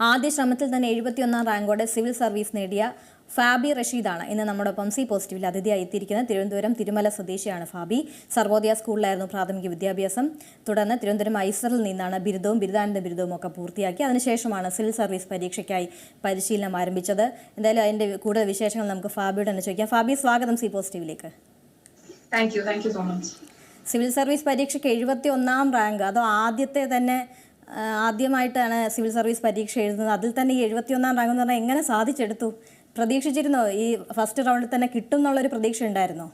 ആദ്യ ശ്രമത്തിൽ തന്നെ എഴുപത്തിയൊന്നാം റാങ്കോടെ സിവിൽ സർവീസ് നേടിയ ഫാബി റഷീദാണ് ഇന്ന് നമ്മോടൊപ്പം സി പോസിറ്റീവിൽ അതിഥിയായി എത്തിയിരിക്കുന്നത്. തിരുവനന്തപുരം തിരുമല സ്വദേശിയാണ് ഫാബി. സർവോദയ സ്കൂളിലായിരുന്നു പ്രാഥമിക വിദ്യാഭ്യാസം. തുടർന്ന് തിരുവനന്തപുരം ഐസറിൽ നിന്നാണ് ബിരുദവും ബിരുദാനന്ദ ബിരുദവും ഒക്കെ പൂർത്തിയാക്കി. അതിനുശേഷമാണ് സിവിൽ സർവീസ് പരീക്ഷയ്ക്കായി പരിശീലനം ആരംഭിച്ചത്. എന്തായാലും അതിന്റെ കൂടുതൽ വിശേഷങ്ങൾ നമുക്ക് ഫാബിയോട് തന്നെ ചോദിക്കാം. ഫാബി സ്വാഗതം C പോസിറ്റീവിലേക്ക്. Thank you thank you so much civil service പരീക്ഷയ്ക്ക് എഴുപത്തി ഒന്നാം റാങ്ക്. അതോ ആദ്യത്തെ തന്നെ ആദ്യമായിട്ടാണ് സിവിൽ സർവീസ് പരീക്ഷ എഴുതുന്നത്. അതിൽ തന്നെ ഈ എഴുപത്തി ഒന്നാം റാങ്ക് എന്ന് പറഞ്ഞാൽ എങ്ങനെ സാധിച്ചെടുത്തു? പ്രതീക്ഷിച്ചിരുന്നോ? ഈ ഫസ്റ്റ് റൗണ്ടിൽ തന്നെ കിട്ടും എന്നുള്ളൊരു പ്രതീക്ഷ ഉണ്ടായിരുന്നോ?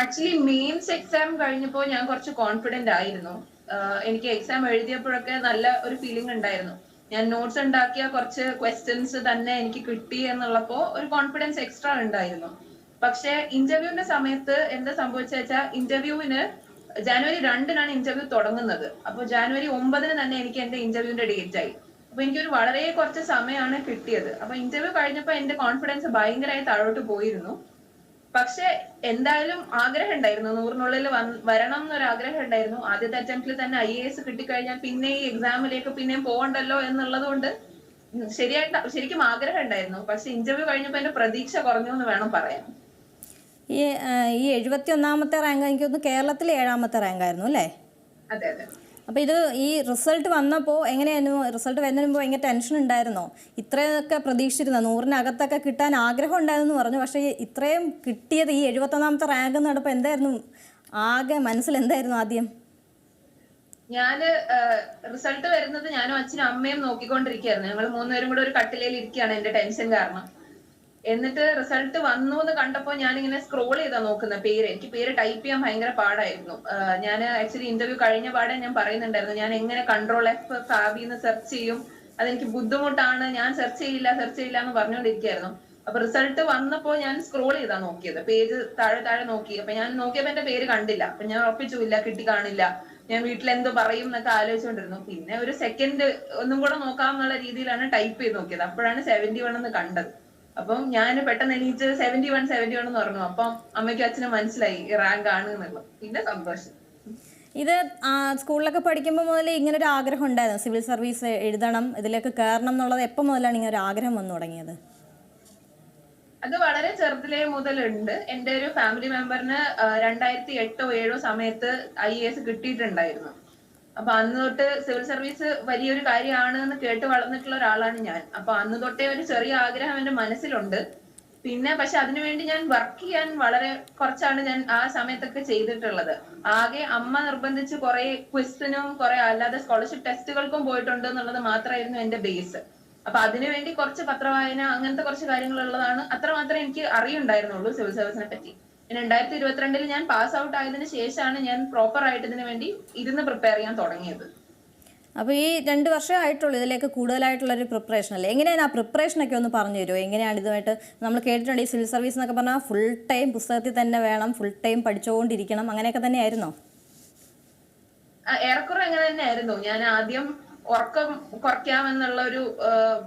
ആക്ച്വലി മെയിൻസ് എക്സാം കഴിഞ്ഞപ്പോൾ ഞാൻ കുറച്ച് കോൺഫിഡന്റ് ആയിരുന്നു. എനിക്ക് എക്സാം എഴുതിയപ്പോഴൊക്കെ നല്ല ഒരു ഫീലിംഗ് ഉണ്ടായിരുന്നു. ഞാൻ നോട്ട്സ് ഉണ്ടാക്കിയ കുറച്ച് ക്വസ്റ്റ്യൻസ് തന്നെ എനിക്ക് കിട്ടി എന്നുള്ളപ്പോ ഒരു കോൺഫിഡൻസ് എക്സ്ട്രാ ഉണ്ടായിരുന്നു. പക്ഷെ ഇന്റർവ്യൂവിന്റെ സമയത്ത് എന്താ സംഭവിച്ച വെച്ചാൽ ഇന്റർവ്യൂവിന് ജാനുവരി രണ്ടിനാണ് ഇന്റർവ്യൂ തുടങ്ങുന്നത്. അപ്പൊ ജാനുവരി ഒമ്പതിന് തന്നെ എനിക്ക് എന്റെ ഇന്റർവ്യൂവിന്റെ ഡേറ്റ് ആയി. അപ്പൊ എനിക്കൊരു വളരെ കുറച്ച് സമയമാണ് കിട്ടിയത്. അപ്പൊ ഇന്റർവ്യൂ കഴിഞ്ഞപ്പോ എന്റെ കോൺഫിഡൻസ് ഭയങ്കരമായി താഴോട്ട് പോയിരുന്നു. പക്ഷെ എന്തായാലും ആഗ്രഹം ഉണ്ടായിരുന്നു നൂറിനുള്ളിൽ വരണം എന്നൊരു ആഗ്രഹം ഉണ്ടായിരുന്നു ആദ്യത്തെ അറ്റംപ്റ്റിൽ തന്നെ ഐ എ എസ് കിട്ടിക്കഴിഞ്ഞാൽ പിന്നെ ഈ എക്സാമിലേക്ക് പിന്നെയും പോകണ്ടല്ലോ എന്നുള്ളത് കൊണ്ട് ശരിയായിട്ട് ശരിക്കും ആഗ്രഹം ഉണ്ടായിരുന്നു പക്ഷെ ഇന്റർവ്യൂ കഴിഞ്ഞപ്പോ എന്റെ പ്രതീക്ഷ കുറഞ്ഞു എന്ന് വേണം പറയാൻ. ഈ ഈ എഴുപത്തി ഒന്നാമത്തെ റാങ്ക് എനിക്ക് തോന്നുന്നു കേരളത്തിലെ ഏഴാമത്തെ റാങ്ക് ആയിരുന്നു അല്ലേ? അതെ അതെ. അപ്പോൾ ഇത് ഈ റിസൾട്ട് വന്നപ്പോൾ എങ്ങനെയായിരുന്നു? റിസൾട്ട് വരുന്നതിന് മുമ്പ് ഭയങ്കര ടെൻഷൻ ഉണ്ടായിരുന്നോ? ഇത്രയൊക്കെ പ്രതീക്ഷിച്ചിരുന്ന? നൂറിനകത്തൊക്കെ കിട്ടാൻ ആഗ്രഹം ഉണ്ടായിരുന്നു പറഞ്ഞു. പക്ഷേ ഇത്രയും കിട്ടിയത് ഈ എഴുപത്തൊന്നാമത്തെ റാങ്ക് നടപ്പോൾ എന്തായിരുന്നു? ആകെ മനസ്സിൽ എന്തായിരുന്നു ആദ്യം? ഞാൻ റിസൾട്ട് വരുന്നത് ഞാനും അച്ഛനും അമ്മയും നോക്കിക്കൊണ്ടിരിക്കുകയായിരുന്നു. ഞങ്ങൾ മൂന്നുപേരും കൂടെ ഒരു കട്ടിലയിൽ ഇരിക്കുകയാണ് എന്റെ ടെൻഷൻ കാരണം. എന്നിട്ട് റിസൾട്ട് വന്നു എന്ന് കണ്ടപ്പോ ഞാനിങ്ങനെ സ്ക്രോൾ ചെയ്താ നോക്കുന്ന പേര്. എനിക്ക് പേര് ടൈപ്പ് ചെയ്യാൻ ഭയങ്കര പാടായിരുന്നു. ഞാൻ ആക്ച്വലി ഇന്റർവ്യൂ കഴിഞ്ഞ പാടെ ഞാൻ പറയുന്നുണ്ടായിരുന്നു. ഞാൻ എങ്ങനെ കൺട്രോൾ എഫ് ഫാബിന്ന് സെർച്ച് ചെയ്യും അതെനിക്ക് ബുദ്ധിമുട്ടാണ് ഞാൻ സെർച്ച് ചെയ്യില്ല സെർച്ച് ചെയ്യില്ല എന്ന് പറഞ്ഞുകൊണ്ടിരിക്കുകയായിരുന്നു. അപ്പൊ റിസൾട്ട് വന്നപ്പോ ഞാൻ സ്ക്രോൾ ചെയ്താ നോക്കിയത്. പേജ് താഴെ താഴെ നോക്കി. അപ്പൊ ഞാൻ നോക്കിയപ്പോ എന്റെ പേര് കണ്ടില്ല. അപ്പൊ ഞാൻ ഉറപ്പിച്ചു ഇല്ല കിട്ടി കാണില്ല. ഞാൻ വീട്ടിൽ എന്തോ പറയും എന്നൊക്കെ ആലോചിച്ചുകൊണ്ടിരുന്നു. പിന്നെ ഒരു സെക്കൻഡ് ഒന്നും കൂടെ നോക്കാം എന്നുള്ള രീതിയിലാണ് ടൈപ്പ് ചെയ്ത് നോക്കിയത്. അപ്പോഴാണ് സെവന്റി വൺ എന്ന് കണ്ടത്. അപ്പം ഞാൻ പെട്ടെന്ന് എണീച്ച് സെവന്റി വൺ സെവന്റി വൺ എന്ന് പറഞ്ഞു. അപ്പം അമ്മയ്ക്കും അച്ഛനും മനസ്സിലായി റാങ്ക് ആണ് എന്നുള്ളത്. പിന്നെ സന്തോഷം. ഇത് സ്കൂളിലൊക്കെ പഠിക്കുമ്പോൾ മുതൽ ഇങ്ങനെ ഒരു ആഗ്രഹം ഉണ്ടായിരുന്നു. സിവിൽ സർവീസ് എഴുതണം ഇതിലേക്ക് കയറണം എന്നുള്ളത് എപ്പോൾ മുതലാണ് ഇങ്ങനെ ഒരു ആഗ്രഹം വന്നു തുടങ്ങിയത്? അത് വളരെ ചെറുതിലേ മുതലുണ്ട്. എന്റെ ഒരു ഫാമിലി മെമ്പറിന് രണ്ടായിരത്തി എട്ടോ ഏഴോ സമയത്ത് ഐ എസ് കിട്ടിയിട്ടുണ്ടായിരുന്നു. അപ്പൊ അന്ന് തൊട്ട് സിവിൽ സർവീസ് വലിയൊരു കാര്യമാണ് എന്ന് കേട്ട് വളർന്നിട്ടുള്ള ഒരാളാണ് ഞാൻ. അപ്പൊ അന്ന് തൊട്ടേ ഒരു ചെറിയ ആഗ്രഹം എന്റെ മനസ്സിലുണ്ട്. പിന്നെ പക്ഷെ അതിനുവേണ്ടി ഞാൻ വർക്ക് ചെയ്യാൻ വളരെ കുറച്ചാണ് ഞാൻ ആ സമയത്തൊക്കെ ചെയ്തിട്ടുള്ളത്. ആകെ അമ്മ നിർബന്ധിച്ച് കുറെ ക്വിസ്റ്റിനും കുറെ അല്ലാതെ സ്കോളർഷിപ്പ് ടെസ്റ്റുകൾക്കും പോയിട്ടുണ്ട് എന്നുള്ളത് മാത്രമായിരുന്നു എന്റെ ബേസ് അപ്പൊ അതിനുവേണ്ടി കുറച്ച് പത്രവായന അങ്ങനത്തെ കുറച്ച് കാര്യങ്ങൾ ഉള്ളതാണ് അത്ര മാത്രമേ എനിക്ക് അറിയുണ്ടായിരുന്നുള്ളൂ സിവിൽ സർവീസിനെ പറ്റി. രണ്ടായിരത്തി ഇരുപത്തിരണ്ടിൽ ഞാൻ പാസ് ഔട്ട് ആയതിനു ശേഷമാണ് ഞാൻ പ്രോപ്പർ ആയിട്ട് ഇതിനു വേണ്ടി ഇരുന്ന് പ്രിപ്പയർ ചെയ്യാൻ തുടങ്ങിയത്. അപ്പോൾ ഈ രണ്ട് വർഷം ആയിട്ടുള്ളൂ ഇതിലേക്ക് കൂടുതലായിട്ടുള്ള ഒരു പ്രിപ്പറേഷൻ അല്ലേ? എങ്ങനെയാണ് ആ പ്രിപ്പറേഷൻ ഒക്കെ ഒന്ന് പറഞ്ഞു തരുമോ എങ്ങനെയാണ് ഇതുമായിട്ട് നമ്മൾ കേട്ടിട്ടുണ്ട് ഈ സിവിൽ സർവീസ് എന്നൊക്കെ പറഞ്ഞാൽ ഫുൾ ടൈം പുസ്തകത്തിൽ തന്നെ വേണം ഫുൾ ടൈം പഠിച്ചുകൊണ്ടിരിക്കണം അങ്ങനെയൊക്കെ തന്നെയായിരുന്നോ? ഏറെക്കുറെ അങ്ങനെ തന്നെയായിരുന്നു. ഞാൻ ആദ്യം ഉറക്കം കുറയ്ക്കാമെന്നുള്ള ഒരു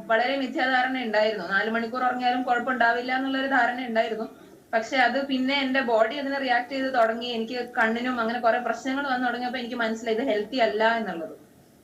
വളരെ മിഥ്യാധാരണ ഉണ്ടായിരുന്നു നാല് മണിക്കൂർ ഉറങ്ങിയാലും കുഴപ്പമുണ്ടാവില്ല എന്നുള്ള ഒരു ധാരണ ഉണ്ടായിരുന്നു പക്ഷെ അത് പിന്നെ എന്റെ ബോഡി അതിനെ റിയാക്ട് ചെയ്ത് തുടങ്ങി എനിക്ക് കണ്ണിനും അങ്ങനെ കുറെ പ്രശ്നങ്ങൾ വന്നു തുടങ്ങിയപ്പോൾ എനിക്ക് മനസ്സിലായി ഇത് ഹെൽത്തി അല്ല എന്നുള്ളത്.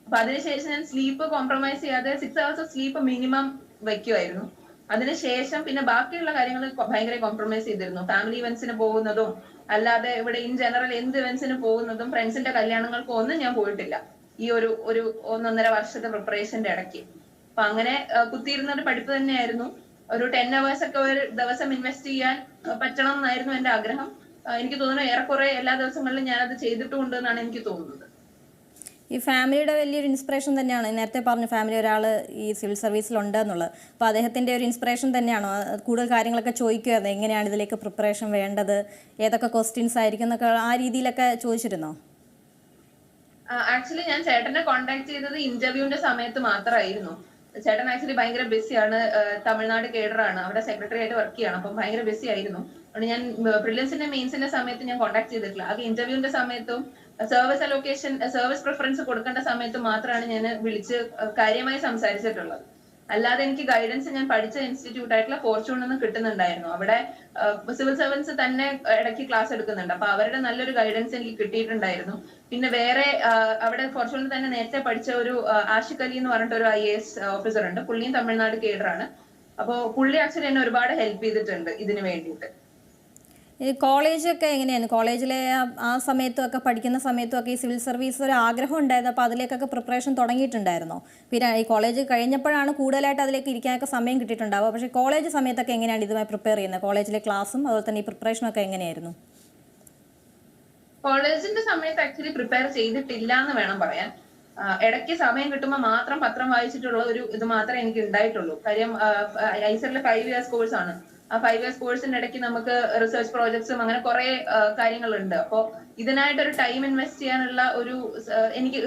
അപ്പൊ അതിനുശേഷം ഞാൻ സ്ലീപ്പ് കോംപ്രമൈസ് ചെയ്യാതെ six hours of sleep minimum വെക്കുമായിരുന്നു അതിനുശേഷം പിന്നെ ബാക്കിയുള്ള കാര്യങ്ങൾ ഭയങ്കര കോംപ്രമൈസ് ചെയ്തിരുന്നു. ഫാമിലി ഇവന്റ്സിന് പോകുന്നതും അല്ലാതെ ഇവിടെ ഇൻ ജനറൽ എന്ത് ഇവന്റ്സിന് പോകുന്നതും ഫ്രണ്ട്സിന്റെ കല്യാണങ്ങൾക്കും ഒന്നും ഞാൻ പോയിട്ടില്ല. ഈ ഒരു ഒരു ഒന്നൊന്നര വർഷത്തെ പ്രിപ്പറേഷന്റെ ഇടയ്ക്ക്. അപ്പൊ അങ്ങനെ കുത്തിയിരുന്നൊരു പഠിപ്പ് തന്നെയായിരുന്നു. ഒരു ടെൻ അവേഴ്സ് ഒക്കെ ഒരു ദിവസം ഇൻവെസ്റ്റ് ചെയ്യാൻ പറ്റണം എന്നായിരുന്നു എന്റെ ആഗ്രഹം. എനിക്ക് തോന്നുന്നു ഏറെക്കുറെ എല്ലാ ദിവസങ്ങളിലും ഞാൻ അത് ചെയ്തിട്ടുമുണ്ട് എന്നാണ് എനിക്ക് തോന്നുന്നത്. ഈ ഫാമിലിയുടെ വലിയൊരു ഇൻസ്പിറേഷൻ തന്നെയാണ്. നേരത്തെ പറഞ്ഞു ഫാമിലി ഒരാൾ ഈ സിവിൽ സർവീസിലുണ്ട് എന്നുള്ളത്. അപ്പോൾ അദ്ദേഹത്തിന്റെ ഒരു ഇൻസ്പിറേഷൻ തന്നെയാണോ. കൂടുതൽ കാര്യങ്ങളൊക്കെ ചോദിക്കുമായിരുന്നു എങ്ങനെയാണ് ഇതിലേക്ക് പ്രിപ്പറേഷൻ വേണ്ടത്? ഏതൊക്കെ ക്വസ്റ്റ്യൻസ് ആയിരിക്കും എന്നൊക്കെ ആ രീതിയിലൊക്കെ ചോദിച്ചിരുന്നോ? ആക്ച്വലി ഞാൻ ചേട്ടനെ കോൺടാക്ട് ചെയ്തത് ഇന്റർവ്യൂവിന്റെ സമയത്ത് മാത്രമായിരുന്നു. ചേട്ടൻ ആക്ച്വലി ഭയങ്കര ബിസിയാണ് തമിഴ്നാട് കേഡറാണ് അവിടെ സെക്രട്ടറി ആയിട്ട് വർക്ക് ചെയ്യണം. അപ്പം ഭയങ്കര ബിസി ആയിരുന്നു. അതുകൊണ്ട് ഞാൻ പ്രിലിംസിന്റെ മെയിൻസിന്റെ സമയത്ത് ഞാൻ കോൺടാക്ട് ചെയ്തിട്ടില്ല. അത് ഇന്റർവ്യൂവിന്റെ സമയത്തും സർവീസ് അലോക്കേഷൻ സർവീസ് പ്രിഫറൻസ് കൊടുക്കേണ്ട സമയത്ത് മാത്രമാണ് ഞാൻ വിളിച്ച് കാര്യമായി സംസാരിച്ചിട്ടുള്ളത്. അല്ലാതെ എനിക്ക് ഗൈഡൻസ് ഞാൻ പഠിച്ച ഇൻസ്റ്റിറ്റ്യൂട്ട് ആയിട്ടുള്ള ഫോർച്യൂണിൽ നിന്ന് കിട്ടുന്നുണ്ടായിരുന്നു. അവിടെ സിവിൽ സർവൻസ് തന്നെ ഇടയ്ക്ക് ക്ലാസ് എടുക്കുന്നുണ്ട്. അപ്പൊ അവരുടെ നല്ലൊരു ഗൈഡൻസ് എനിക്ക് കിട്ടിയിട്ടുണ്ടായിരുന്നു. പിന്നെ വേറെ അവിടെ ഫോർച്യൂണിൽ തന്നെ നേരത്തെ പഠിച്ച ഒരു ആഷിഖ് അലി എന്ന് പറഞ്ഞിട്ട് ഒരു ഐ എസ് ഓഫീസർ ഉണ്ട്. പുള്ളിയും തമിഴ്നാട് കേഡറാണ് അപ്പോ പുള്ളി ആക്ച്വലി എന്നെ ഒരുപാട് ഹെൽപ്പ് ചെയ്തിട്ടുണ്ട് ഇതിനു വേണ്ടിയിട്ട്. കോളേജൊക്കെ എങ്ങനെയാണ് കോളേജിലെ ആ- ആ സമയത്തും ഒക്കെ പഠിക്കുന്ന സമയത്തും ഒക്കെ ഈ സിവിൽ സർവീസ് ഒരു ആഗ്രഹം ഉണ്ടായിരുന്നു. അപ്പോൾ അതിലേക്കൊക്കെ പ്രിപ്പറേഷൻ തുടങ്ങിയിട്ടുണ്ടായിരുന്നോ? പിന്നെ ഈ കോളേജ് കഴിഞ്ഞപ്പോഴാണ് കൂടുതലായിട്ട് അതിലേക്ക് ഇരിക്കാനൊക്കെ സമയം കിട്ടിയിട്ടുണ്ടാവുക. പക്ഷേ കോളേജ് സമയത്തൊക്കെ എങ്ങനെയാണ് ഇതുമായി പ്രിപ്പയർ ചെയ്യുന്നത്? കോളേജിലെ ക്ലാസ്സും അതുപോലെ തന്നെ ഈ പ്രിപ്പറേഷനൊക്കെ എങ്ങനെയായിരുന്നു? കോളേജിന്റെ സമയത്ത് ആക്ച്വലി പ്രിപ്പയർ ചെയ്തിട്ടില്ല എന്ന് വേണം പറയാൻ. ഇടയ്ക്ക് സമയം കിട്ടുമ്പോൾ മാത്രം പത്രം വായിച്ചിട്ടുള്ള ഒരു ഇത് മാത്രമേ എനിക്ക് ഉണ്ടായിട്ടുള്ളൂ. കാര്യം ഐസറിലെ ഫൈവ് ഇയേഴ്സ് കോഴ്സ് ആണ് ഫൈവ് ഇയേഴ്സ് കോഴ്സിന്റെ ഇടയ്ക്ക് നമുക്ക് റിസർച്ച് പ്രോജക്ട്സും അങ്ങനെ കുറെ കാര്യങ്ങളുണ്ട്. അപ്പോ ഇതിനായിട്ടൊരു ടൈം ഇൻവെസ്റ്റ് ചെയ്യാനുള്ള ഒരു എനിക്ക്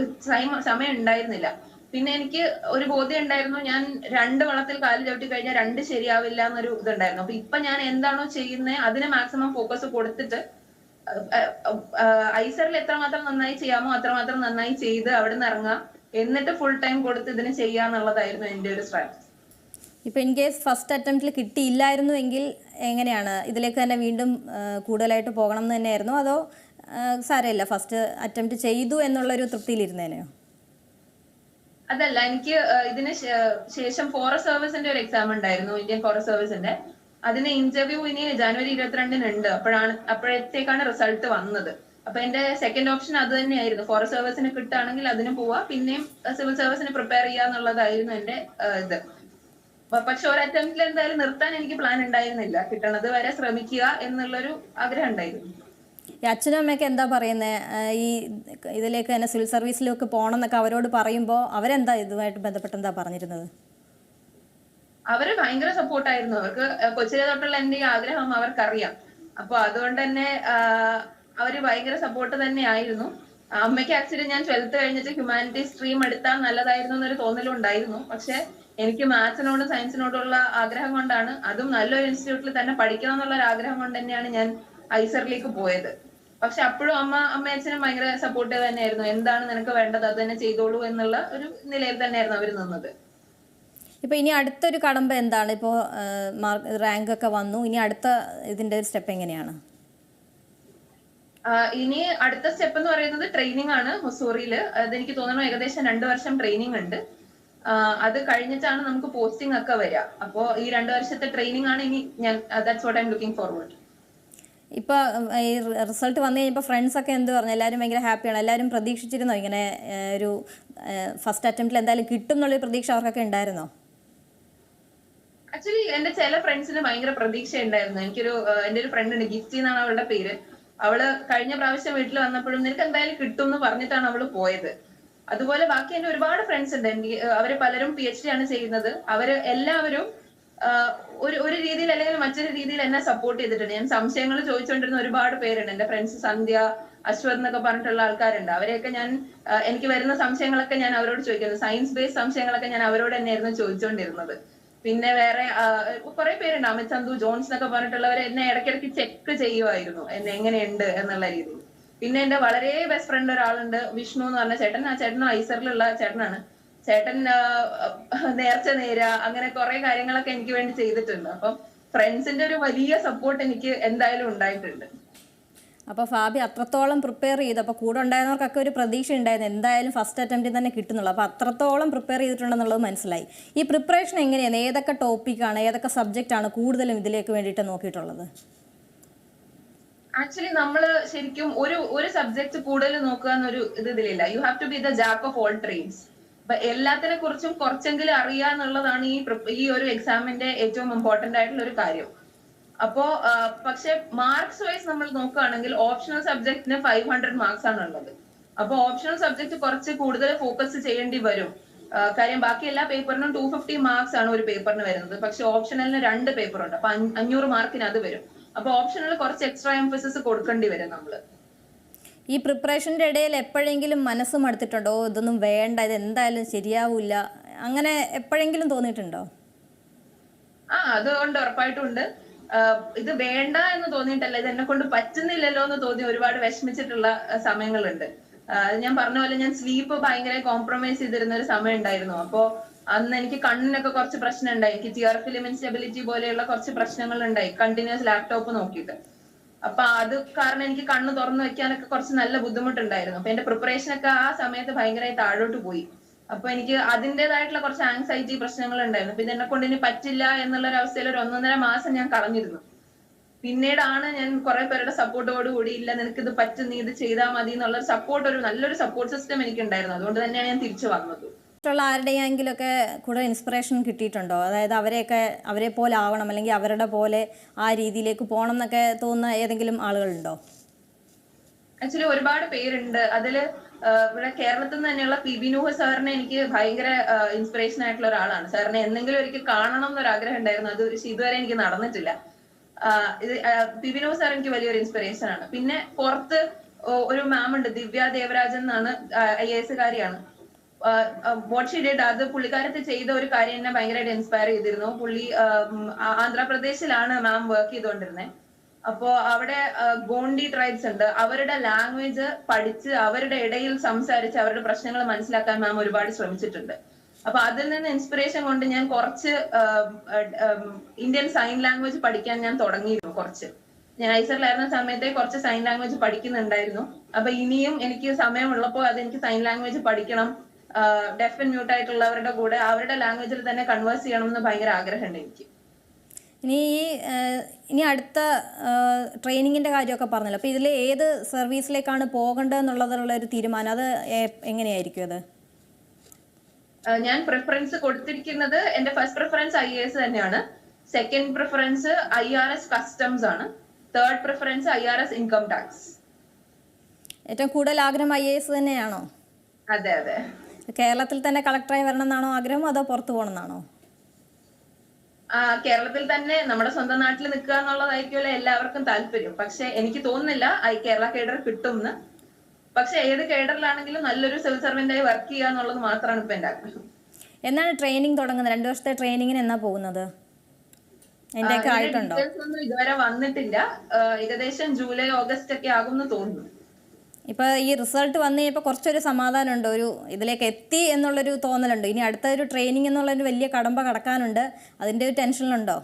സമയം ഉണ്ടായിരുന്നില്ല. പിന്നെ എനിക്ക് ഒരു ബോധ്യം ഉണ്ടായിരുന്നു ഞാൻ രണ്ട് വളത്തിൽ കാൽ ചവിട്ടി കഴിഞ്ഞാൽ രണ്ട് ശരിയാവില്ല എന്നൊരു ഇതുണ്ടായിരുന്നു. അപ്പൊ ഇപ്പൊ ഞാൻ എന്താണോ ചെയ്യുന്നത് അതിന് മാക്സിമം ഫോക്കസ് കൊടുത്തിട്ട് ഐസറിൽ എത്രമാത്രം നന്നായി ചെയ്യാമോ അത്രമാത്രം നന്നായി ചെയ്ത് അവിടെ നിന്ന് ഇറങ്ങാം. എന്നിട്ട് ഫുൾ ടൈം കൊടുത്ത് ഇതിന് ചെയ്യാന്നുള്ളതായിരുന്നു എന്റെ ഒരു സ്ട്രാറ്റജി ഇപ്പോൾ ഇൻ കേസ് ഫസ്റ്റ് അറ്റംപ്റ്റിൽ കിട്ടിയില്ലായിരുന്നു എങ്കിൽ എങ്ങനെയാണ്? ഇതിലേക്ക് തന്നെ വീണ്ടും കൂടുതലായിട്ട് പോകണം എന്ന് തന്നെയായിരുന്നു. അതോ സാരമില്ല ഫസ്റ്റ് അറ്റംപ്റ്റ് ചെയ്തു എന്നുള്ളൊരു തൃപ്തിയിലിരുന്നേനെയോ? അതല്ല എനിക്ക് ഇതിന് ശേഷം ഫോറസ്റ്റ് സർവീസിന്റെ ഒരു എക്സാം ഉണ്ടായിരുന്നു ഇന്ത്യൻ ഫോറസ്റ്റ് സർവീസിന്റെ. അതിന് ഇന്റർവ്യൂ ഇനി ജനുവരി ഇരുപത്തിരണ്ടിന് ഉണ്ട് അപ്പോഴാണ് അപ്പോഴത്തേക്കാണ് റിസൾട്ട് വന്നത്. അപ്പൊ എന്റെ സെക്കൻഡ് ഓപ്ഷൻ അത് തന്നെയായിരുന്നു. ഫോറസ്റ്റ് സർവീസിന് കിട്ടുകയാണെങ്കിൽ അതിന് പോവാ. പിന്നെയും സിവിൽ സർവീസിന് പ്രിപ്പയർ ചെയ്യാന്നുള്ളതായിരുന്നു എന്റെ ഇത്. പക്ഷെ ഒരു അറ്റംപ്റ്റിൽ എന്തായാലും നിർത്താൻ എനിക്ക് പ്ലാൻ ഉണ്ടായിരുന്നില്ല. കിട്ടണത് വരെ ശ്രമിക്കുക എന്നുള്ളൊരു ആഗ്രഹം ഉണ്ടായിരുന്നു. ഈ അച്ഛനും അമ്മയൊക്കെ എന്താ പറയുന്നത് ഈ ഇതിലേക്ക് തന്നെ സിവിൽ സർവീസിലേക്ക് പോകണം എന്നൊക്കെ അവരോട് പറയുമ്പോൾ അവരെന്താ ഇതുമായിട്ട് ബന്ധപ്പെട്ട് എന്താ പറഞ്ഞിരുന്നത്? അവർ ഭയങ്കര സപ്പോർട്ടായിരുന്നു അവർക്ക് കൊച്ചിലെ തൊട്ടുള്ള എന്റെ ആഗ്രഹം അവർക്കറിയാം. അപ്പൊ അതുകൊണ്ട് തന്നെ അവർ ഭയങ്കര സപ്പോർട്ട് തന്നെ ആയിരുന്നു. അമ്മയ്ക്ക് ആക്ച്വലി ഞാൻ ട്വൽത്ത് കഴിഞ്ഞിട്ട് ഹ്യൂമാനിറ്റി സ്ട്രീം എടുത്താൽ നല്ലതായിരുന്നു എന്നൊരു തോന്നലുണ്ടായിരുന്നു പക്ഷെ എനിക്ക് മാത്സിനോടും സയൻസിനോടുള്ള ആഗ്രഹം കൊണ്ടാണ്. അതും നല്ലൊരു ഇൻസ്റ്റിറ്റ്യൂട്ടിൽ തന്നെ പഠിക്കണം എന്നുള്ള ഒരു ആഗ്രഹം കൊണ്ട് തന്നെയാണ് ഞാൻ ഐസറിലേക്ക് പോയത്. പക്ഷെ അപ്പോഴും അമ്മ അമ്മ അച്ഛനും ഭയങ്കര സപ്പോർട്ടീവ് തന്നെയായിരുന്നു. എന്താണ് നിനക്ക് വേണ്ടത്? അത് തന്നെ ചെയ്തോളൂ എന്നുള്ള ഒരു നിലയിൽ തന്നെയായിരുന്നു അവർ നിന്നത്. ഇപ്പൊ ഇനി അടുത്തൊരു കടമ്പ എന്താണ്? ഇപ്പോ റാങ്ക് ഒക്കെ വന്നു. ഇനി അടുത്ത ഇതിന്റെ സ്റ്റെപ്പ് എങ്ങനെയാണ്? ഇനി അടുത്ത സ്റ്റെപ്പ് എന്ന് പറയുന്നത് ട്രെയിനിങ് ആണ് മുസൂറിയിൽ അതെനിക്ക് തോന്നുന്നു ഏകദേശം രണ്ടു വർഷം ട്രെയിനിങ് ഉണ്ട്. അത് കഴിഞ്ഞിട്ടാണ് നമുക്ക് പോസ്റ്റിംഗ് ഒക്കെ വരിക. അപ്പോ ഈ രണ്ടു വർഷത്തെ ട്രെയിനിങ് ആണ് ഇനി ഞാൻ that's what I'm looking forward ഇപ്പോൾ ഈ റിസൾട്ട് വന്നു കഴിഞ്ഞപ്പോൾ ഫ്രണ്ട്സൊക്കെ എന്ത് പറഞ്ഞു? എല്ലാവരും ഭയങ്കര ഹാപ്പിയാണ് എല്ലാവരും പ്രതീക്ഷിച്ചിരുന്നോ ഇങ്ങനെ ഒരു ഫസ്റ്റ് അറ്റംപ്റ്റിൽ എന്തായാലും കിട്ടും എന്നുള്ള പ്രതീക്ഷ അവർക്കൊക്കെ ഉണ്ടായിരുന്നോ? ആക്ച്വലി എന്റെ ചില ഫ്രണ്ട്സിന് ഭയങ്കര പ്രതീക്ഷ ഉണ്ടായിരുന്നു എനിക്കൊരു എന്റെ ഒരു ഫ്രണ്ട് ഉണ്ട് ഗിഫ്റ്റി എന്നാണ് അവളുടെ പേര്. അവൾ കഴിഞ്ഞ പ്രാവശ്യം വീട്ടിൽ വന്നപ്പോഴും നിനക്ക് എന്തായാലും കിട്ടും എന്ന് പറഞ്ഞിട്ടാണ് അവൾ പോയത്. അതുപോലെ ബാക്കി എന്റെ ഒരുപാട് ഫ്രണ്ട്സ് ഉണ്ട്. എനിക്ക് അവർ പലരും പി എച്ച് ഡി ആണ് ചെയ്യുന്നത്. അവർ എല്ലാവരും ഒരു ഒരു രീതിയിൽ അല്ലെങ്കിൽ മറ്റൊരു രീതിയിൽ എന്നെ സപ്പോർട്ട് ചെയ്തിട്ടുണ്ട്. ഞാൻ സംശയങ്ങൾ ചോദിച്ചുകൊണ്ടിരുന്ന ഒരുപാട് പേരുണ്ട്. എന്റെ ഫ്രണ്ട്സ് സന്ധ്യ അശ്വത് എന്നൊക്കെ പറഞ്ഞിട്ടുള്ള ആൾക്കാരുണ്ട്. അവരെയൊക്കെ ഞാൻ എനിക്ക് വരുന്ന സംശയങ്ങളൊക്കെ ഞാൻ അവരോട് ചോദിക്കുന്നത് സയൻസ് ബേസ്ഡ് സംശയങ്ങളൊക്കെ ഞാൻ അവരോട് തന്നെയായിരുന്നു ചോദിച്ചുകൊണ്ടിരുന്നത് പിന്നെ വേറെ കുറെ പേരുണ്ട്. അമിത് ചന്തു ജോൺസ് എന്നൊക്കെ പറഞ്ഞിട്ടുള്ളവർ എന്നെ ഇടയ്ക്കിടയ്ക്ക് ചെക്ക് ചെയ്യുമായിരുന്നു എന്നെ എങ്ങനെയുണ്ട് എന്നുള്ള രീതിയിൽ. പിന്നെ എന്റെ വളരെ ബെസ്റ്റ് ഫ്രണ്ട് ഒരാളുണ്ട് വിഷ്ണു എന്ന് പറഞ്ഞ ചേട്ടൻ. ആ ചേട്ടൻ ഐസറിലുള്ള ചേട്ടനാണ്. ചേട്ടൻ നേർച്ച നേര അങ്ങനെ കുറെ കാര്യങ്ങളൊക്കെ എനിക്ക് വേണ്ടി ചെയ്തിട്ടുണ്ട്. അപ്പം ഫ്രണ്ട്സിന്റെ ഒരു വലിയ സപ്പോർട്ട് എനിക്ക് എന്തായാലും ഉണ്ടായിട്ടുണ്ട്. അപ്പൊ ഫാബി അത്രത്തോളം പ്രിപ്പയർ ചെയ്തു. അപ്പൊ കൂടെ ഉണ്ടായിരുന്നവർക്കൊക്കെ ഒരു പ്രതീക്ഷ ഉണ്ടായിരുന്നു. എന്തായാലും ഫസ്റ്റ് അറ്റംപ്റ്റിൽ തന്നെ കിട്ടുന്നുള്ളൂ. അപ്പൊ അത്രത്തോളം പ്രിപ്പയർ ചെയ്തിട്ടുണ്ടെന്നുള്ളത് മനസ്സിലായി. ഈ പ്രിപ്പറേഷൻ എങ്ങനെയാണ്? ഏതൊക്കെ ടോപ്പിക്കാണ് ഏതൊക്കെ സബ്ജക്റ്റാണ് കൂടുതലും ഇതിലേക്ക് വേണ്ടിയിട്ട് നോക്കിയിട്ടുള്ളത്? ആക്ച്വലി നമ്മൾ ശരിക്കും ഒരു ഒരു സബ്ജക്ട് കൂടുതൽ നോക്കുക എന്നൊരു ഇത് ഇതിലില്ല. You have to be the jack of all trains അപ്പൊ എല്ലാത്തിനെ കുറിച്ചും കുറച്ചെങ്കിലും അറിയുക എന്നുള്ളതാണ് ഈ ഈ ഒരു എക്സാമിന്റെ ഏറ്റവും ഇമ്പോർട്ടന്റ് ആയിട്ടുള്ള ഒരു കാര്യം. അപ്പോ പക്ഷെ മാർക്സ് വൈസ് നമ്മൾ നോക്കുകയാണെങ്കിൽ ഓപ്ഷണൽ സബ്ജക്റ്റിന് ഫൈവ് ഹൺഡ്രഡ് മാർക്സ് ആണ് ഉള്ളത് അപ്പൊ ഓപ്ഷണൽ സബ്ജക്ട് കുറച്ച് കൂടുതൽ ഫോക്കസ് ചെയ്യേണ്ടി വരും. കാര്യം ബാക്കി എല്ലാ പേപ്പറിനും ടു ഫിഫ്റ്റി മാർക്സ് ആണ് ഒരു പേപ്പറിന് വരുന്നത്. പക്ഷെ ഓപ്ഷണലിന് രണ്ട് പേപ്പർ ഉണ്ട്. അപ്പൊ അഞ്ഞ- അഞ്ഞൂറ് മാർക്കിന് അത് വരും. അപ്പൊ ഓപ്ഷണൽ കുറച്ച് എക്സ്ട്രാ എംഫസിസ് കൊടുക്കേണ്ടി വരും നമ്മൾ. ഈ പ്രിപ്പറേഷന്റെ ഇടയിൽ എപ്പോഴെങ്കിലും മനസ്സ് മടുത്തിട്ടുണ്ടോ? ഇതൊന്നും വേണ്ട ഇത് എന്തായാലും ശരിയാവില്ല അങ്ങനെ എപ്പോഴെങ്കിലും തോന്നിയിട്ടുണ്ടോ? ആ അതുകൊണ്ട് ഉറപ്പായിട്ടുണ്ട് ഇത് വേണ്ട എന്ന് തോന്നിയിട്ടല്ല ഇത് എന്നെ കൊണ്ട് പറ്റുന്നില്ലല്ലോ എന്ന് തോന്നി ഒരുപാട് വിഷമിച്ചിട്ടുള്ള സമയങ്ങളുണ്ട്. ഞാൻ പറഞ്ഞ പോലെ ഞാൻ സ്ലീപ്പ് ഭയങ്കര കോംപ്രമൈസ് ചെയ്തിരുന്ന ഒരു സമയം ഉണ്ടായിരുന്നു അപ്പോ അന്ന് എനിക്ക് കണ്ണിനൊക്കെ കുറച്ച് പ്രശ്നം ഉണ്ടായി എനിക്ക് ടിയർ ഫിലിം ഇൻസ്റ്റബിലിറ്റി പോലെയുള്ള കുറച്ച് പ്രശ്നങ്ങൾ ഉണ്ടായി കണ്ടിന്യൂസ് ലാപ്ടോപ്പ് നോക്കിയിട്ട്. അപ്പൊ അത് കാരണം എനിക്ക് കണ്ണ് തുറന്നു വെക്കാനൊക്കെ കുറച്ച് നല്ല ബുദ്ധിമുട്ടുണ്ടായിരുന്നു. അപ്പൊ എന്റെ പ്രിപ്പറേഷൻ ഒക്കെ ആ സമയത്ത് ഭയങ്കരമായി താഴോട്ട് പോയി. അപ്പൊ എനിക്ക് അതിന്റെതായിട്ടുള്ള കുറച്ച് ആങ്സൈറ്റി പ്രശ്നങ്ങൾ ഉണ്ടായിരുന്നു പിന്നെ ഇതെന്നെ കൊണ്ട് ഇനി പറ്റില്ല എന്നുള്ള ഒരു അവസ്ഥയിൽ ഒരു ഒന്നൊന്നര മാസം ഞാൻ കളഞ്ഞിരുന്നു. പിന്നീടാണ് ഞാൻ കുറെ പേരുടെ സപ്പോർട്ടോട് കൂടി ഇല്ല നിനക്ക് ഇത് പറ്റും നീ ഇത് ചെയ്താൽ മതി എന്നുള്ള സപ്പോർട്ട് ഒരു നല്ലൊരു സപ്പോർട്ട് സിസ്റ്റം എനിക്ക് ഉണ്ടായിരുന്നു അതുകൊണ്ട് തന്നെയാണ് ഞാൻ തിരിച്ചു വന്നത്. മറ്റുള്ള ആരുടെയെങ്കിലുമൊക്കെ കൂടുതൽ ഇൻസ്പിറേഷൻ കിട്ടിയിട്ടുണ്ടോ? അതായത് അവരെയൊക്കെ അവരെ പോലെ ആവണം അല്ലെങ്കിൽ അവരുടെ പോലെ ആ രീതിയിലേക്ക് പോകണം എന്നൊക്കെ തോന്നുന്ന ഏതെങ്കിലും ആളുകളുണ്ടോ? ആക്ച്വലി ഒരുപാട് പേരുണ്ട്. അതിൽ ഇവിടെ കേരളത്തിൽ നിന്ന് തന്നെയുള്ള പി. ബി നൂഹ സാറിനെ എനിക്ക് ഭയങ്കര ഇൻസ്പിറേഷൻ ആയിട്ടുള്ള ഒരാളാണ്. സാറിനെ എന്തെങ്കിലും ഒരിക്കൽ കാണണം എന്നൊരു ആഗ്രഹം ഉണ്ടായിരുന്നു. അത് പക്ഷെ ഇതുവരെ എനിക്ക് നടന്നിട്ടില്ല. ഇത് പി. ബി നൂഹ സാർ എനിക്ക് വലിയൊരു ഇൻസ്പിറേഷൻ ആണ്. പിന്നെ പുറത്ത് ഒരു മാം ഉണ്ട് ദിവ്യ ദേവരാജൻ എന്നാണ് ഐ. എസ് കാരിയാണ് വാട്ട് ഷീ ഡിഡ് അത് പുള്ളിക്കാരത്ത് ചെയ്ത ഒരു കാര്യം എന്നെ ഭയങ്കരമായിട്ട് ഇൻസ്പയർ ചെയ്തിരുന്നു. പുള്ളി ആന്ധ്രാപ്രദേശിലാണ് മാം വർക്ക് ചെയ്തുകൊണ്ടിരുന്നത് അപ്പോ അവിടെ ഗോണ്ടി ട്രൈബ്സ് ഉണ്ട്. അവരുടെ ലാംഗ്വേജ് പഠിച്ച് അവരുടെ ഇടയിൽ സംസാരിച്ച് അവരുടെ പ്രശ്നങ്ങൾ മനസ്സിലാക്കാൻ മാം ഒരുപാട് ശ്രമിച്ചിട്ടുണ്ട്. അപ്പൊ അതിൽ നിന്ന് ഇൻസ്പിറേഷൻ കൊണ്ട് ഞാൻ കുറച്ച് ഇന്ത്യൻ സൈൻ ലാംഗ്വേജ് പഠിക്കാൻ ഞാൻ തുടങ്ങിയിരുന്നു കുറച്ച്. ഞാൻ ഐസറിലായിരുന്ന സമയത്തെ കുറച്ച് സൈൻ ലാംഗ്വേജ് പഠിക്കുന്നുണ്ടായിരുന്നു. അപ്പൊ ഇനിയും എനിക്ക് സമയമുള്ളപ്പോൾ അത് എനിക്ക് സൈൻ ലാംഗ്വേജ് പഠിക്കണം ഡെഫ് ആൻഡ് മ്യൂട്ട് ആയിട്ടുള്ളവരുടെ കൂടെ അവരുടെ ലാംഗ്വേജിൽ തന്നെ കൺവേഴ്സ് ചെയ്യണം എന്ന് ഭയങ്കര ആഗ്രഹമുണ്ട് എനിക്ക്. ഇനി ഈ ഇനി അടുത്ത ട്രെയിനിങ്ങിന്റെ കാര്യമൊക്കെ പറഞ്ഞല്ലോ. അപ്പോൾ ഇതിൽ ഏത് സർവീസിലേക്കാണ് പോകേണ്ടതെന്നുള്ളതിലുള്ള ഒരു തീരുമാനം? അത് എങ്ങനെയായിരിക്കും അത്? ഞാൻ പ്രിഫറൻസ് കൊടുത്തിരിക്കുന്നത് എന്റെ ഫസ്റ്റ് പ്രിഫറൻസ് ഐ എസ് തന്നെയാണ്. Second preference I R S customs ആണ്. Third preference I R S income tax ഏറ്റവും കൂടുതൽ ആഗ്രഹം ഐ എ എസ് തന്നെയാണോ? അതെ അതെ. കേരളത്തിൽ തന്നെ കളക്ടറായി വരണം എന്നാണോ ആഗ്രഹം അതോ പുറത്തു പോകണം എന്നാണോ ആ കേരളത്തിൽ തന്നെ നമ്മുടെ സ്വന്തം നാട്ടിൽ നിൽക്കുക എന്നുള്ളതായിരിക്കുമല്ലോ എല്ലാവർക്കും താല്പര്യം. പക്ഷെ എനിക്ക് തോന്നുന്നില്ല ഐ കേരള കേഡർ കിട്ടും എന്ന് പക്ഷെ ഏത് കേഡറിലാണെങ്കിലും നല്ലൊരു സിവിൽ സർവന്റ് ആയി വർക്ക് ചെയ്യുക എന്നുള്ളത് മാത്രമാണ് ഇപ്പൊ എന്റെ ആഗ്രഹം. എന്നാണ് ട്രെയിനിങ് തുടങ്ങുന്നത്? രണ്ടു വർഷത്തെ ട്രെയിനിങ്ങിന് എന്നാ പോകുന്നത്? ഇതുവരെ വന്നിട്ടില്ല. ഏകദേശം ജൂലൈ ഓഗസ്റ്റ് ഒക്കെ ആകുമെന്ന് തോന്നുന്നു. ഇപ്പൊ ഈ റിസൾട്ട് വന്നു കഴിഞ്ഞപ്പോൾ കുറച്ചൊരു സമാധാനമുണ്ട്. ഒരു ഇതിലേക്ക് എത്തി എന്നുള്ളൊരു തോന്നലുണ്ട്. ഇനി അടുത്ത ഒരു ട്രെയിനിങ് എന്നുള്ളൊരു വലിയ കടമ്പ കടക്കാനുണ്ട്. അതിന്റെ ഒരു ടെൻഷനിലുണ്ടോ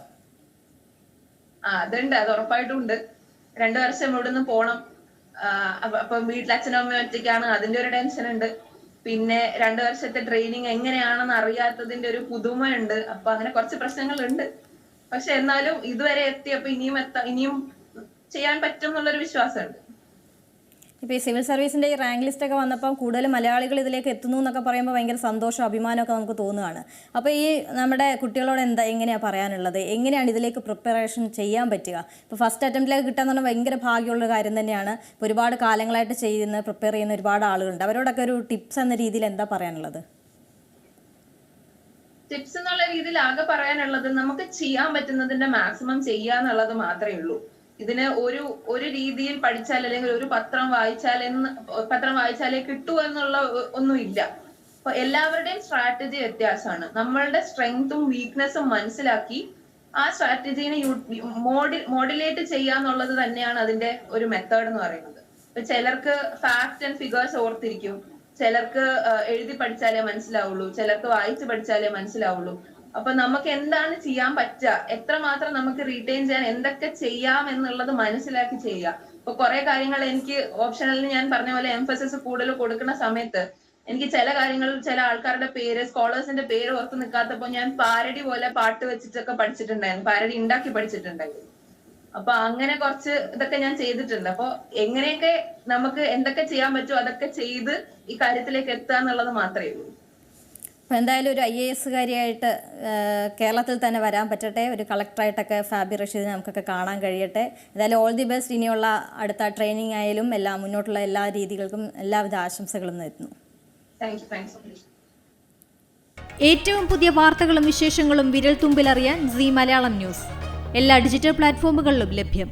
ആ അതുണ്ട്. അത് ഉറപ്പായിട്ടും ഉണ്ട്. രണ്ടു വർഷം ഇവിടുന്ന് പോണം. അപ്പൊ അപ്പൊ വീട്ടിൽ അച്ഛനും അമ്മയും ഒറ്റയ്ക്കാണ്. അതിന്റെ ഒരു ടെൻഷൻ ഉണ്ട്. പിന്നെ രണ്ടു വർഷത്തെ ട്രെയിനിങ് എങ്ങനെയാണെന്ന് അറിയാത്തതിന്റെ ഒരു പുതുമയുണ്ട്. അപ്പൊ അങ്ങനെ കുറച്ച് പ്രശ്നങ്ങളുണ്ട്. പക്ഷെ എന്നാലും ഇതുവരെ എത്തി എത്തിയപ്പോ ഇനിയും എത്താം ഇനിയും ചെയ്യാൻ പറ്റും എന്നുള്ളൊരു വിശ്വാസമുണ്ട്. ഇപ്പോൾ ഈ സിവിൽ സർവീസിന്റെ ഈ റാങ്ക് ലിസ്റ്റ് ഒക്കെ വന്നപ്പോൾ കൂടുതൽ മലയാളികൾ ഇതിലേക്ക് എത്തുന്നു എന്നൊക്കെ പറയുമ്പോൾ ഭയങ്കര സന്തോഷം അഭിമാനമൊക്കെ നമുക്ക് തോന്നുകയാണ്. അപ്പോൾ ഈ നമ്മുടെ കുട്ടികളോട് എന്താ എങ്ങനെയാണ് പറയാനുള്ളത്? എങ്ങനെയാണ് ഇതിലേക്ക് പ്രിപ്പറേഷൻ ചെയ്യാൻ പറ്റുക? ഇപ്പോൾ ഫസ്റ്റ് അറ്റംപ്റ്റിലേക്ക് പറഞ്ഞാൽ ഭയങ്കര ഭാഗ്യമുള്ള കാര്യം തന്നെയാണ്. ഇപ്പോൾ ഒരുപാട് കാലങ്ങളായിട്ട് ചെയ്യുന്ന പ്രിപ്പയർ ചെയ്യുന്ന ഒരുപാട് ആളുകളുണ്ട്. അവരോടൊക്കെ ഒരു ടിപ്സ് എന്ന രീതിയിൽ എന്താ പറയാനുള്ളത്? ടിപ്സ് എന്നുള്ള രീതിയിൽ ആകെ പറയാനുള്ളത് നമുക്ക് ചെയ്യാൻ പറ്റുന്നതിന്റെ മാക്സിമം ചെയ്യാന്നുള്ളത് മാത്രമേ ഉള്ളൂ. ഇതിന് ഒരു ഒരു രീതിയിൽ പഠിച്ചാൽ അല്ലെങ്കിൽ ഒരു പത്രം വായിച്ചാൽ എന്ന് പത്രം വായിച്ചാലേ കിട്ടൂ എന്നുള്ള ഒന്നുമില്ല. അപ്പൊ എല്ലാവരുടെയും സ്ട്രാറ്റജി വ്യത്യാസമാണ്. നമ്മളുടെ സ്ട്രെങ്തും വീക്ക്നെസ്സും മനസ്സിലാക്കി ആ സ്ട്രാറ്റജീനെ മോഡി മോഡുലേറ്റ് ചെയ്യാന്നുള്ളത് തന്നെയാണ് അതിന്റെ ഒരു മെത്തേഡ് എന്ന് പറയുന്നത്. ചിലർക്ക് ഫാക്ട് ആൻഡ് ഫിഗേഴ്സ് ഓർത്തിരിക്കും. ചിലർക്ക് എഴുതി പഠിച്ചാലേ മനസ്സിലാവുള്ളൂ. ചിലർക്ക് വായിച്ച് പഠിച്ചാലേ മനസ്സിലാവുള്ളൂ. അപ്പൊ നമുക്ക് എന്താണ് ചെയ്യാൻ പറ്റുക? എത്രമാത്രം നമുക്ക് റീറ്റെയിൻ ചെയ്യാൻ എന്തൊക്കെ ചെയ്യാം എന്നുള്ളത് മനസ്സിലാക്കി ചെയ്യുക. ഇപ്പൊ കുറെ കാര്യങ്ങൾ എനിക്ക് ഓപ്ഷനിൽ ഞാൻ പറഞ്ഞ പോലെ എംഫസിസ് കൂടുതൽ കൊടുക്കുന്ന സമയത്ത് എനിക്ക് ചില കാര്യങ്ങൾ ചില ആൾക്കാരുടെ പേര് സ്കോളേഴ്സിന്റെ പേര് ഓർത്ത് നിൽക്കാത്തപ്പോ ഞാൻ പാരഡി പോലെ പാട്ട് വെച്ചിട്ടൊക്കെ പഠിച്ചിട്ടുണ്ടായിരുന്നു. പാരഡി ഉണ്ടാക്കി പഠിച്ചിട്ടുണ്ടായിരുന്നു. അപ്പൊ അങ്ങനെ കുറച്ച് ഇതൊക്കെ ഞാൻ ചെയ്തിട്ടുണ്ട്. അപ്പൊ എങ്ങനെയൊക്കെ നമുക്ക് എന്തൊക്കെ ചെയ്യാൻ പറ്റുമോ അതൊക്കെ ചെയ്ത് ഈ കാര്യത്തിലേക്ക് എത്തുക എന്നുള്ളത് മാത്രമേ ഉള്ളൂ. അപ്പോൾ എന്തായാലും ഒരു ഐ എ എസ്സുകാരിയായിട്ട് കേരളത്തിൽ തന്നെ വരാൻ പറ്റട്ടെ. ഒരു കളക്ടറായിട്ടൊക്കെ ഫാബി റഷീദിനെ നമുക്കൊക്കെ കാണാൻ കഴിയട്ടെ. എന്തായാലും ഓൾ ദി ബെസ്റ്റ് ഇനിയുള്ള അടുത്ത ട്രെയിനിങ് ആയാലും എല്ലാ മുന്നോട്ടുള്ള എല്ലാ രീതികൾക്കും എല്ലാവിധ ആശംസകളും നേരുന്നു. ഏറ്റവും പുതിയ വാർത്തകളും വിശേഷങ്ങളും വിരൽ തുമ്പിലറിയാൻ സി മലയാളം ന്യൂസ്. എല്ലാ ഡിജിറ്റൽ പ്ലാറ്റ്ഫോമുകളിലും ലഭ്യം.